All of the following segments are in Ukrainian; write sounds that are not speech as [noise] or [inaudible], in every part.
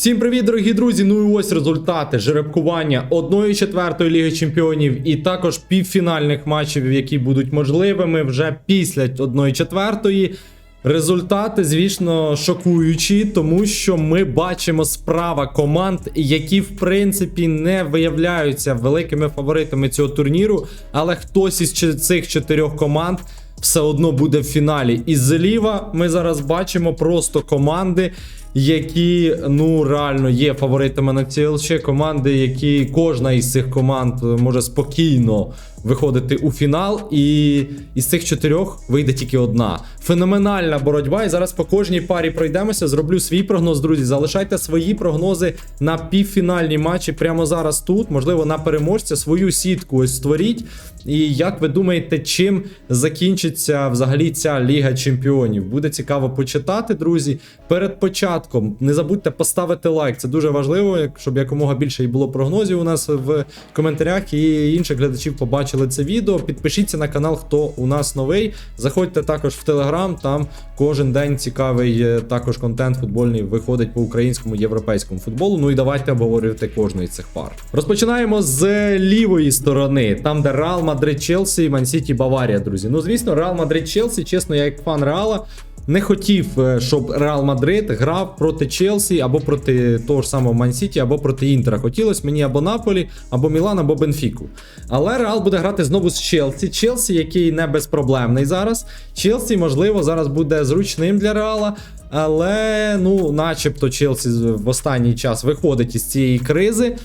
Всім привіт, дорогі друзі! Ну і ось результати жеребкування 1-4 Ліги Чемпіонів і також півфінальних матчів, які будуть можливими вже після 1-4. Результати, звісно, шокуючі, тому що ми бачимо справа команд, які в принципі не виявляються великими фаворитами цього турніру, але хтось із цих чотирьох команд все одно буде в фіналі. І зліва ми зараз бачимо просто команди, які ну реально є фаворитами на ЦЛЧ. команди, які кожна із цих команд е, може спокійно виходити у фінал, і із цих чотирьох вийде тільки одна. Феноменальна боротьба. І зараз по кожній парі пройдемося. Зроблю свій прогноз, друзі. Залишайте свої прогнози на півфінальні матчі прямо зараз тут. Можливо, на переможця свою сітку ось створіть. І як ви думаєте, чим закінчиться взагалі ця Ліга Чемпіонів? Буде цікаво почитати, друзі. Перед початком не забудьте поставити лайк. Це дуже важливо, щоб якомога більше і було прогнозів у нас в коментарях і інших глядачів побачили це відео. Підпишіться на канал, хто у нас новий. Заходьте також в Телеграм, там кожен день цікавий е, також контент футбольний виходить по українському європейському футболу. Ну і давайте обговорювати кожну із цих пар. Розпочинаємо з лівої сторони, там де Реал Мадрид, Челсі, Мансіті, Баварія, друзі. Ну звісно, Реал Мадрид, Челсі, чесно, я як фан Реала. Не хотів, е, щоб Реал Мадрид грав проти Челсі або проти того ж самого Мансіті, або проти Інтера. Хотілося мені або Наполі, або Мілан, або Бенфіку. Але Реал буде грати знову з Челсі. Челсі, який не безпроблемний зараз. Челсі, можливо, зараз буде зручним для Реала. Але, ну, начебто, Челсі в останній час виходить із цієї кризи.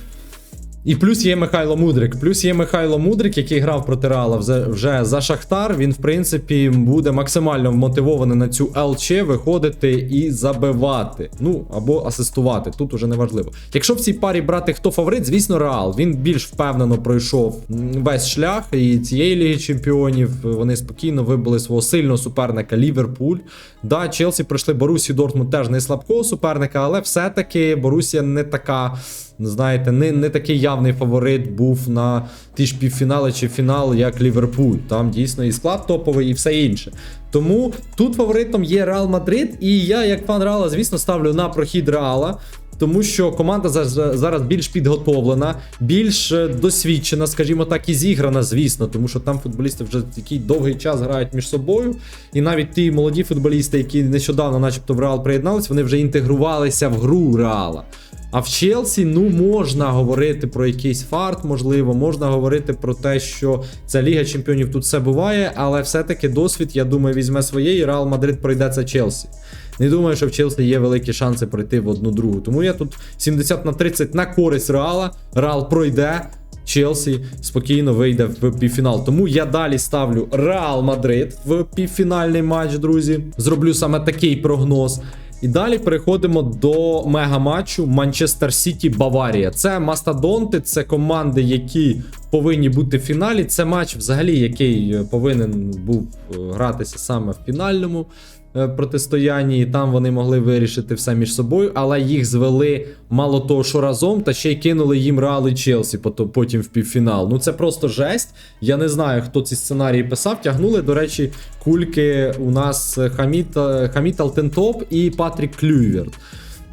І плюс є Михайло Мудрик. Плюс є Михайло Мудрик, який грав проти Реала вже, вже за Шахтар. Він, в принципі, буде максимально вмотивований на цю ЛЧ виходити і забивати. Ну або асистувати. Тут уже не важливо. Якщо в цій парі брати хто фаворит, звісно, Реал. Він більш впевнено пройшов весь шлях і цієї ліги чемпіонів. Вони спокійно вибили свого сильного суперника Ліверпуль. Да, Челсі пройшли Борусі Дортмунд теж не слабкого суперника, але все-таки Борусія не така. Знаєте, не, не такий явний фаворит був на ті ж півфінали чи фінал, як Ліверпуль. Там дійсно і склад топовий, і все інше. Тому тут фаворитом є Реал Мадрид, і я, як фан Реала, звісно, ставлю на прохід Реала. Тому що команда зараз- зараз більш підготовлена, більш е, досвідчена, скажімо так, і зіграна, звісно, тому що там футболісти вже такий довгий час грають між собою. І навіть ті молоді футболісти, які нещодавно, начебто, в Реал приєдналися, вони вже інтегрувалися в гру Реала. А в Челсі, ну можна говорити про якийсь фарт, можливо, можна говорити про те, що ця Ліга Чемпіонів тут все буває, але все-таки досвід, я думаю, візьме своє, і Реал Мадрид пройде це Челсі. Не думаю, що в Челсі є великі шанси пройти в одну другу. Тому я тут 70 на 30 на користь Реала. Реал пройде. Челсі спокійно вийде в півфінал. Тому я далі ставлю Реал Мадрид в півфінальний матч, друзі. Зроблю саме такий прогноз. І далі переходимо до мега-матчу Манчестер Сіті Баварія. Це мастодонти, це команди, які повинні бути в фіналі. Це матч, взагалі, який повинен був е, гратися саме в фінальному протистоянні, і там вони могли вирішити все між собою, але їх звели мало того, що разом, та ще й кинули їм Реал і Челсі потім в півфінал. Ну це просто жесть. Я не знаю, хто ці сценарії писав. Тягнули, до речі, кульки у нас Хаміт, е, Хаміт Алтентоп і Патрік Клюйверт.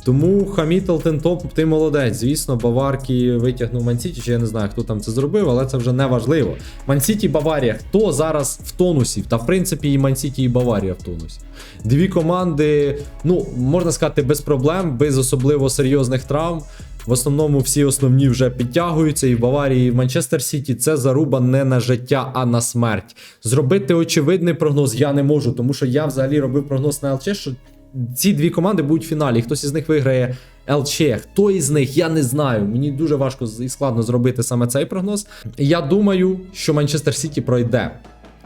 Тому Хаміт Алтентоп, ти молодець. Звісно, Баварки витягнув Мансіті, чи я не знаю, хто там це зробив, але це вже не важливо. Мансіті Баварія. Хто зараз в тонусі? Та в принципі і Мансіті, і Баварія в тонусі. Дві команди, ну, можна сказати, без проблем, без особливо серйозних травм. В основному всі основні вже підтягуються, і в Баварії, і в Манчестер Сіті це заруба не на життя, а на смерть. Зробити очевидний прогноз я не можу, тому що я взагалі робив прогноз на ЛЧ, що ці дві команди будуть в фіналі. Хтось із них виграє ЛЧ. Хто із них, я не знаю. Мені дуже важко і складно зробити саме цей прогноз. Я думаю, що Манчестер Сіті пройде.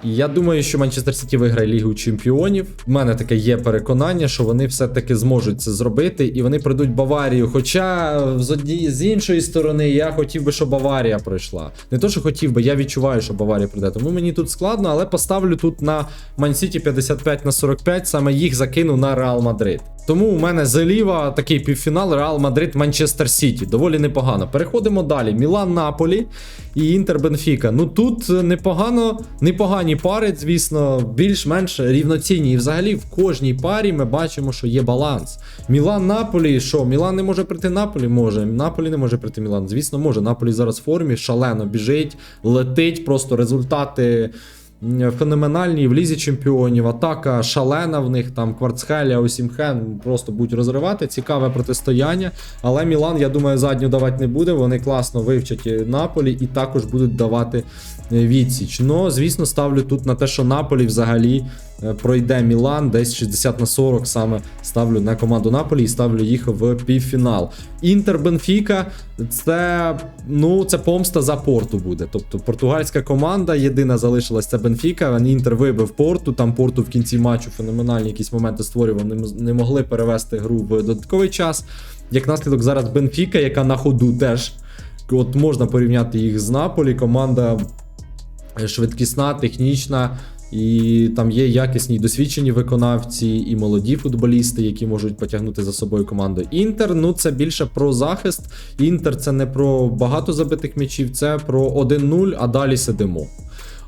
Я думаю, що Манчестер Сіті виграє Лігу Чемпіонів. У мене таке є переконання, що вони все-таки зможуть це зробити, і вони пройдуть Баварію. Хоча з одні з іншої сторони я хотів би, щоб Баварія пройшла. Не то, що хотів би, я відчуваю, що Баварія пройде. Тому мені тут складно, але поставлю тут на Мансіті 55 на 45, саме їх закину на Реал Мадрид. Тому у мене зліва такий півфінал Реал Мадрид Манчестер Сіті. Доволі непогано. Переходимо далі. Мілан Наполі і Інтер Бенфіка. Ну тут непогано, непогані пари, звісно, більш-менш рівноцінні. І взагалі в кожній парі ми бачимо, що є баланс. Мілан Наполі, що? Мілан не може прийти Наполі? Може. Наполі не може прийти Мілан. Звісно, може. Наполі зараз в формі, шалено біжить, летить, просто результати. Феноменальні в лізі чемпіонів, атака шалена в них, там Кварцхелія, Осімхен просто будуть розривати. Цікаве протистояння. Але Мілан, я думаю, задню давати не буде. Вони класно вивчать Наполі і також будуть давати відсіч. Ну, звісно, ставлю тут на те, що Наполі взагалі е, пройде Мілан, десь 60 на 40 саме ставлю на команду Наполі і ставлю їх в півфінал. Інтер Бенфіка це ну це помста за порту буде. Тобто португальська команда єдина залишилась це Бенфіка. Інтер вибив порту. Там порту в кінці матчу феноменальні якісь моменти створював. Не могли перевести гру в додатковий час. Як наслідок, зараз Бенфіка, яка на ходу теж. От можна порівняти їх з Наполі. Команда швидкісна, технічна. І там є якісні досвідчені виконавці, і молоді футболісти, які можуть потягнути за собою команду. Інтер, ну це більше про захист. Інтер це не про багато забитих м'ячів, це про 1-0, а далі сидимо.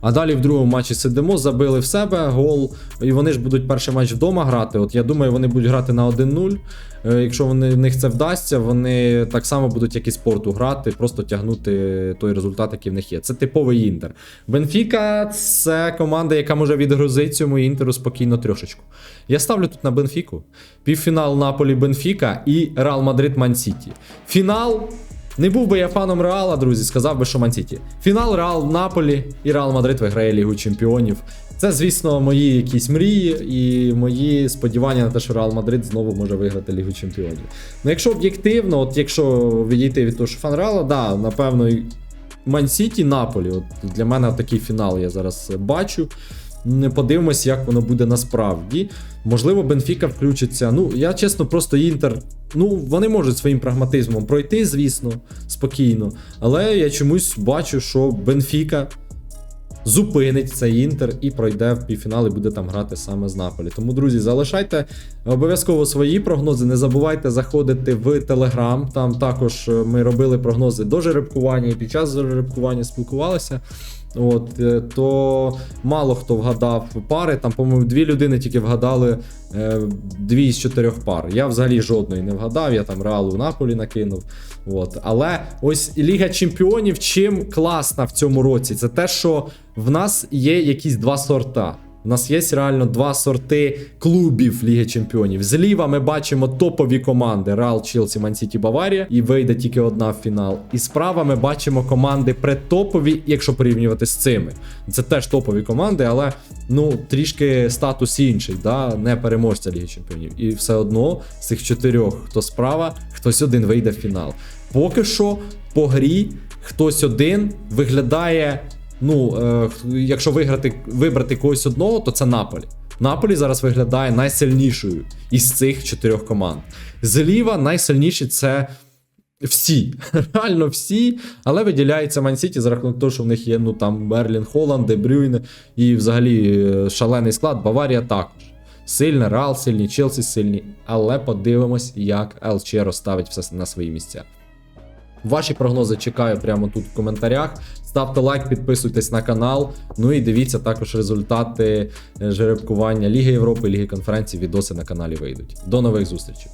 А далі в другому матчі сидимо, забили в себе гол, і вони ж будуть перший матч вдома грати. От я думаю, вони будуть грати на 1-0. Е, Якщо вони, в них це вдасться, вони так само будуть як і спорту грати, просто тягнути той результат, який в них є. Це типовий інтер. Бенфіка це команда, яка може відгрузити цьому інтеру спокійно трьошечку. Я ставлю тут на Бенфіку. Півфінал Наполі Бенфіка і Реал Мадрид Ман Сіті. Фінал. Не був би я фаном Реала, друзі, сказав би, що Ман-Сіті. Фінал Реал Наполі і Реал Мадрид виграє Лігу Чемпіонів. Це, звісно, мої якісь мрії і мої сподівання на те, що Реал Мадрид знову може виграти Лігу Чемпіонів. Ну, якщо об'єктивно, от якщо відійти від того, що фан Реала, да, напевно, Ман-Сіті Наполі. От для мене такий фінал я зараз бачу. Не подивимось, як воно буде насправді. Можливо, Бенфіка включиться. Ну, я чесно, просто Інтер. Ну, вони можуть своїм прагматизмом пройти, звісно, спокійно. Але я чомусь бачу, що Бенфіка зупинить цей інтер і пройде в півфінал і буде там грати саме з Наполі. Тому, друзі, залишайте обов'язково свої прогнози. Не забувайте заходити в Телеграм. Там також е, ми робили прогнози до жеребкування і під час жеребкування спілкувалися. От, е, то мало хто вгадав пари. Там, по-моєму, дві людини тільки вгадали е, дві з чотирьох пар. Я взагалі жодної не вгадав, я там Реалу Наполі накинув. От. Але ось Ліга Чемпіонів чим класна в цьому році, це те, що в нас є якісь два сорта. У нас є реально два сорти клубів Ліги Чемпіонів. Зліва ми бачимо топові команди Реал, Челсі, Мансіті, Баварія, і вийде тільки одна в фінал. І справа ми бачимо команди предтопові, якщо порівнювати з цими. Це теж топові команди, але ну трішки статус інший, да? не переможця Ліги Чемпіонів. І все одно з цих чотирьох, хто справа, хтось один вийде в фінал. Поки що по грі хтось один виглядає. Ну, е, якщо виграти, вибрати когось одного, то це Наполі. Наполі зараз виглядає найсильнішою із цих чотирьох команд. Зліва найсильніші це всі, [laughs] реально всі, але виділяється Ман-Сіті за рахунок того, що в них є ну там Берлін, Холланд, Де Брюйне і взагалі е, шалений склад. Баварія також. Сильна, Реал сильні, Челсі сильні. Але подивимось, як ЛЧ розставить все на свої місця. Ваші прогнози чекаю прямо тут в коментарях. Ставте лайк, підписуйтесь на канал. Ну і дивіться також результати е, жеребкування Ліги Європи, Ліги конференції. Відоси на каналі вийдуть. До нових зустрічей.